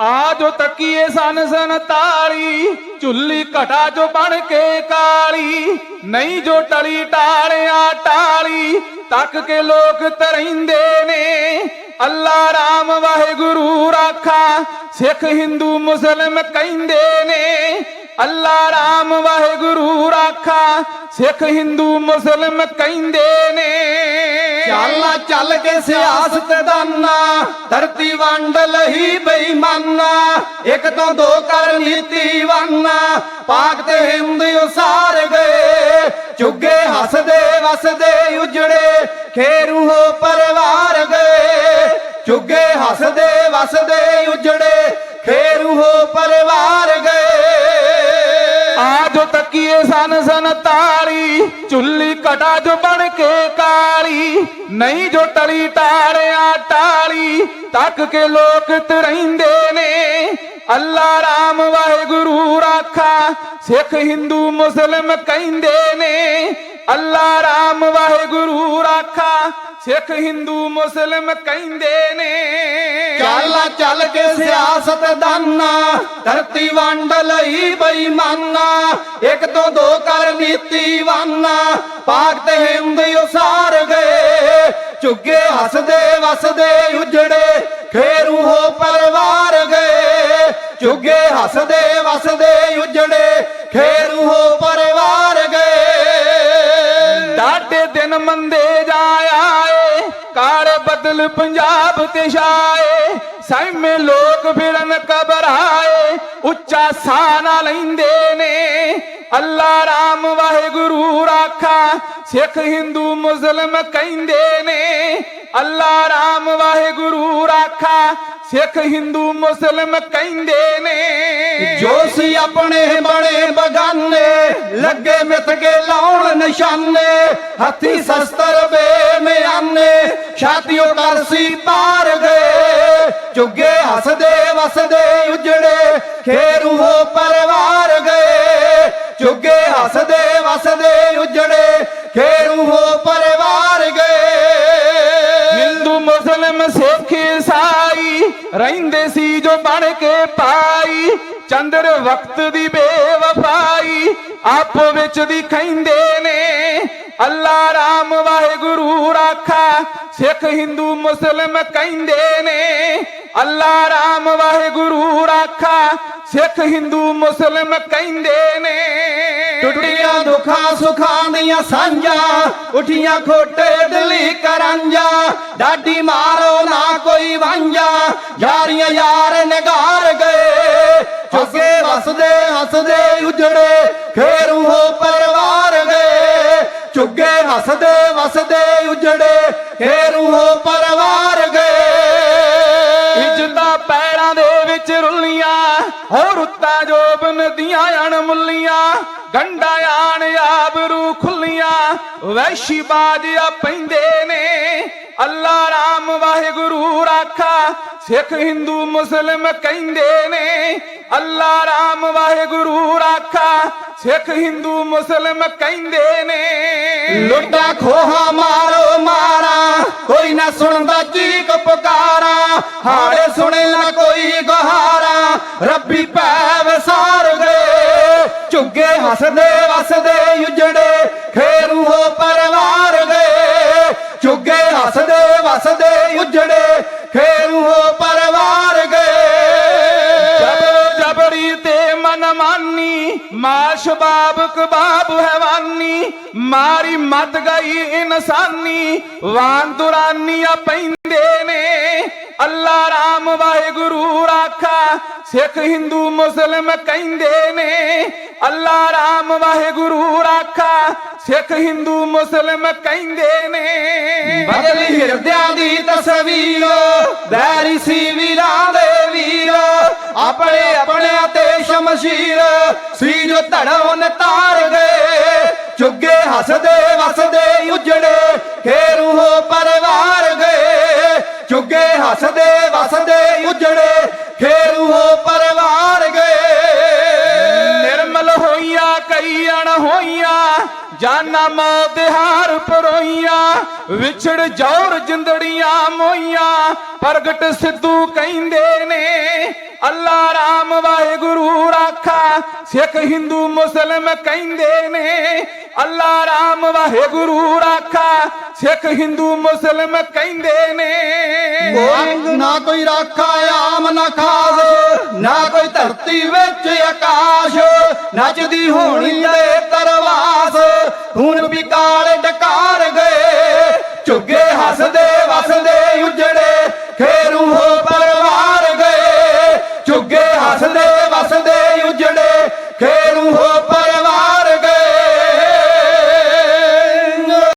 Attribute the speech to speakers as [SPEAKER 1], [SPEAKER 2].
[SPEAKER 1] ਆ ਜੋ ਤਕੀਏ ਸਨ ਸਨ ਝੁੱਲੀ ਘਟਾ ਜੋ ਬਣ ਕੇ ਕਾਲੀ। ਨਹੀਂ ਜੋ ਟਲੀ ਟਾਲਿਆ ਟਾਲੀ, ਤੱਕ ਕੇ ਲੋਕ ਤਰੈਂਦੇ ਨੇ। ਅੱਲਾ ਰਾਮ ਵਾਹਿਗੁਰੂ ਰਾਖਾ, ਸਿੱਖ ਹਿੰਦੂ ਮੁਸਲਮ ਕਹਿੰਦੇ ਨੇ। ਅੱਲਾ ਰਾਮ ਵਾਹਿਗੁਰੂ ਰਾਖਾ ਸਿੱਖ ਹਿੰਦੂ ਮੁਸਲਮ ਕਹਿੰਦੇ ਨੇ।
[SPEAKER 2] ਚੱਲ ਚੱਲ ਕੇ ਸਿਆਸਤ ਦਾਨਾ ਧਰਤੀ ਵੰਡ ਲਈ ਬੇਈਮਾਨਾ। ਇੱਕ ਤੋਂ ਦੋ ਕਰ ਨੀਤੀ ਵਾਨਾ, ਪਾਕ ਤੇ ਹਿੰਦ ਉਸਾਰ ਗਏ। ਚੁੱਗੇ ਹੱਸਦੇ ਵਸਦੇ ਉਜੜੇ, ਖੇਰੂ ਹੋ ਪਰਿਵਾਰ
[SPEAKER 1] ਝੁੱਲੀ ਬਣ ਕੇ ਕਾਲੀ, ਨਹੀਂ ਜੋ ਟਲੀ ਟਾਲਿਆ ਟਾਲੀ, ਤੱਕ ਕੇ ਲੋਕ ਤਰੈਂਦੇ ਨੇ। ਅੱਲਾ ਰਾਮ ਵਾਹਿਗੁਰੂ ਰਾਖਾ, ਸਿੱਖ ਹਿੰਦੂ ਮੁਸਲਮ ਕਹਿੰਦੇ ਨੇ। ਅੱਲਾ ਰਾਮ ਵਾਹਿਗੁਰੂ ਰਾਖਾ, ਸਿੱਖ ਹਿੰਦੂ ਮੁਸਲਮ ਕਹਿੰਦੇ ਨੇ।
[SPEAKER 2] ਚੱਲ ਕੇ ਸਿਆਸਤ ਦਾਨਾ, ਧਰਤੀ ਵੰਡ ਲਈ ਬੇਈਮਾਨਾ, ਇੱਕ ਤੋਂ ਦੋ ਕਰ ਨੀਤੀ ਵਾਨਾ ਪਾਕ ਤੇ ਹਿੰਦ ਉਸਾਰ ਗਏ, ਝੁੱਗੇ ਹੱਸਦੇ ਵਸਦੇ ਉਜੜੇ, ਖੇਰੂ ਹੋ
[SPEAKER 1] ਬਾਦਲ ਪੰਜਾਬ ਤੇ ਛਾਏ ਸਹਿਮੇ ਲੋਕ ਫਿਰਨ ਘਬਰਾਏ ਉੱਚਾ ਸਾਹ ਨਾ ਲੈਂਦੇ ਨੇ ਅੱਲਾ ਰਾਮ ਵਾਹਿਗੁਰੂ ਰਾਖਾ ਸਿੱਖ ਹਿੰਦੂ ਮੁਸਲਮ ਕਹਿੰਦੇ ਨੇ ਅੱਲਾ ਰਾਮ ਵਾਹਿਗੁਰੂ ਰਾਖਾ ਸਿੱਖ ਹਿੰਦੂ ਮੁਸਲਮ ਕਹਿੰਦੇ ਨੇ
[SPEAKER 2] ਜੋ ਸੀ ਆਪਣੇ ਬਣੇ ਬਗਾਨੇ ਲੱਗੇ ਮਿੱਥ ਕੇ ਲਾਉਣ ਨਿਸ਼ਾਨੇ ਹੱਥੀ ਸ਼ਸਤਰ ਬੇਮਿਆਨੇ ਛਾਤੀਓ ਕਰਸੀ ਪਾਰ ਗਏ। ਚੁੱਗੇ ਹੱਸਦੇ ਵਸਦੇ ਉਜੜੇ, ਖੇਰੂ ਹੋ ਪਰਿਵਾਰ ਗਏ। ਚੁੱਗੇ ਹੱਸਦੇ ਵਸਦੇ ਉਜੜੇ, ਖੇਰੂ ਹੋ ਪਰਿਵਾਰ ਗਏ।
[SPEAKER 1] ਹਿੰਦੂ ਮੁਸਲਮ ਸਿੱਖ ਈਸਾਈ ਰਹਿੰਦੇ ਸੀ ਜੋ ਬਣ ਕੇ ਪਾਈ। ਚੰਦਰ ਵਕਤ ਦੀ ਬੇਵਫਾਈ ਆਪੋ ਵਿੱਚ ਦੀ ਖੈਂਦੇ ਨੇ। ਅੱਲਾ ਰਾਮ ਵਾਹਿਗੁਰੂ ਰਾਖਾ। ਸਿੱਖ ਹਿੰਦੂ ਮੁਸਲਮ ਕਹਿੰਦੇ ਨੇ, ਅੱਲਾ ਰਾਮ ਵਾਹਿਗੁਰੂ ਰਾਖਾ। ਸਿੱਖ ਹਿੰਦੂ ਮੁਸਲਮ ਕਹਿੰਦੇ ਨੇ,
[SPEAKER 2] ਟੁੱਟੀਆਂ ਦੁੱਖਾਂ ਸੁੱਖਾਂ ਦੀਆਂ ਸਾਂਝਾਂ, ਉਠੀਆਂ ਖੋਟੇ ਦਿਲੀ ਕਰਾਂਝਾਂ। ਡਾਡੀ ਮਾਰੋ ਨਾ ਕੋਈ ਵਾਂਝਾ, ਯਾਰੀਆਂ ਯਾਰ ਨਗਾਰ ਗਏ। ਚੁੱਕੇ ਵਸਦੇ, ਹੱਸਦੇ, ਉਜੜੇ ਹੱਸਦੇ ਵਸਦੇ ਉਜੜੇ ਖੇਰੂ ਹੋ ਪਰਿਵਾਰ ਗਏ।
[SPEAKER 1] ਇੱਜ਼ਤਾਂ ਪੈਰਾਂ ਦੇ ਵਿੱਚ ਰੁੱਲੀਆਂ ਹੋ ਰੁੱਤਾਂ ਜੋਬਨ ਦੀਆਂ ਅਣਮੁੱਲੀਆਂ ਗੰਡਾ ਆਣ ਆਬਰੂ ਖੁੱਲੀਆਂ, ਵੈਸ਼ੀ ਬਾਜਿਆ ਪੈਂਦੇ ਨੇ। ਅੱਲਾ ਰਾਮ ਵਾਹਿਗੁਰੂ ਰਾਖਾ, ਸਿੱਖ ਹਿੰਦੂ ਮੁਸਲਮ ਕਹਿੰਦੇ ਨੇ। ਅੱਲਾ ਰਾਮ ਵਾਹਿਗੁਰੂ ਰਾਖਾ। ਸਿੱਖ ਹਿੰਦੂ ਮੁਸਲਮ ਕਹਿੰਦੇ ਨੇ,
[SPEAKER 2] ਲੁੱਟਾ ਖੋਹਾ ਮਾਰੋ ਮਾਰਾ, ਕੋਈ ਨਾ ਸੁਣਦਾ ਚੀਕ ਪੁਕਾਰਾ ਹਾੜੇ ਸੁਣੇ ਨਾ ਕੋਈ ਗਹਾਰਾ, ਰੱਬੀ ਭੈ ਵਿਸਾਰ ਗਏ ਝੁੱਗੇ ਹੱਸਦੇ ਵਸਦੇ ਉਜੜੇ, ਖੇਰੂ ਹੋ
[SPEAKER 1] ਮਨਮਾਨੀ ਮਾਸ਼ਬਾਬ ਕਬਾਬ ਹੈਵਾਨੀ, ਮਾਰੀ ਮਤ ਗਈ ਇਨਸਾਨੀ ਵਾਂਦੁਰਾਨੀਆਂ ਪੈਂਦੇ ਨੇ। ਅੱਲਾ ਰਾਮ ਵਾਹਿਗੁਰੂ ਰਾਖਾ, ਸਿੱਖ ਹਿੰਦੂ ਮੁਸਲਮ ਕਹਿੰਦੇ ਨੇ। ਅੱਲਾ ਰਾਮ ਵਾਹਿਗੁਰੂ ਰਾਖਾ, ਸਿੱਖ ਹਿੰਦੂ ਮੁਸਲਮ ਕਹਿੰਦੇ ਨੇ।
[SPEAKER 2] ਬਦਲੀ ਹਿਰਦਿਆਂ ਦੀ ਤਸਵੀਰ ਵੈਰੀ ਸੀ ਵੀਰਾਂ ਦੇ ਆਪਣੇ ਆਪਣੇ ਤੇ ਸ਼ਮਸ਼ੀਰ ਸੀ ਜੋ ਧੜੋਂ
[SPEAKER 1] ਹੋਈਆਂ ਜਾਨਾ ਮੌਤ ਹਾਰ ਪਰੋਈਆਂ, ਵਿਛੜ ਜੌਰ ਜਿੰਦੜੀਆਂ ਮੋਈਆਂ। ਪ੍ਰਗਟ ਸਿੱਧੂ ਕਹਿੰਦੇ ਨੇ, ਅੱਲਾ ਰਾਮ ਵਾਹਿਗੁਰੂ ਰਾਖਾ। ਸਿੱਖ ਹਿੰਦੂ ਮੁਸਲਮ ਕਹਿੰਦੇ ਨੇ, ਅੱਲਾ ਰਾਮ ਵਾਹਿਗੁਰੂ ਰਾਖਾ। ਸਿੱਖ ਹਿੰਦੂ ਮੁਸਲਮ ਕਹਿੰਦੇ ਨੇ।
[SPEAKER 2] ਨਾ ਕੋਈ ਰਾਖਾ ਆਮ ਨਾ ਖਾਸ, ਨਾ ਕੋਈ ਧਰਤੀ ਵਿੱਚ ਆਕਾਸ਼, ਨੱਚਦੀ ਹੋਣੀ ਤੇ ਤਰਵਾਸ। ਖੂਨ ਵੀ ਕਾਲ ਡਕਾਰ ਗਏ, ਝੁੱਗੇ ਹੱਸਦੇ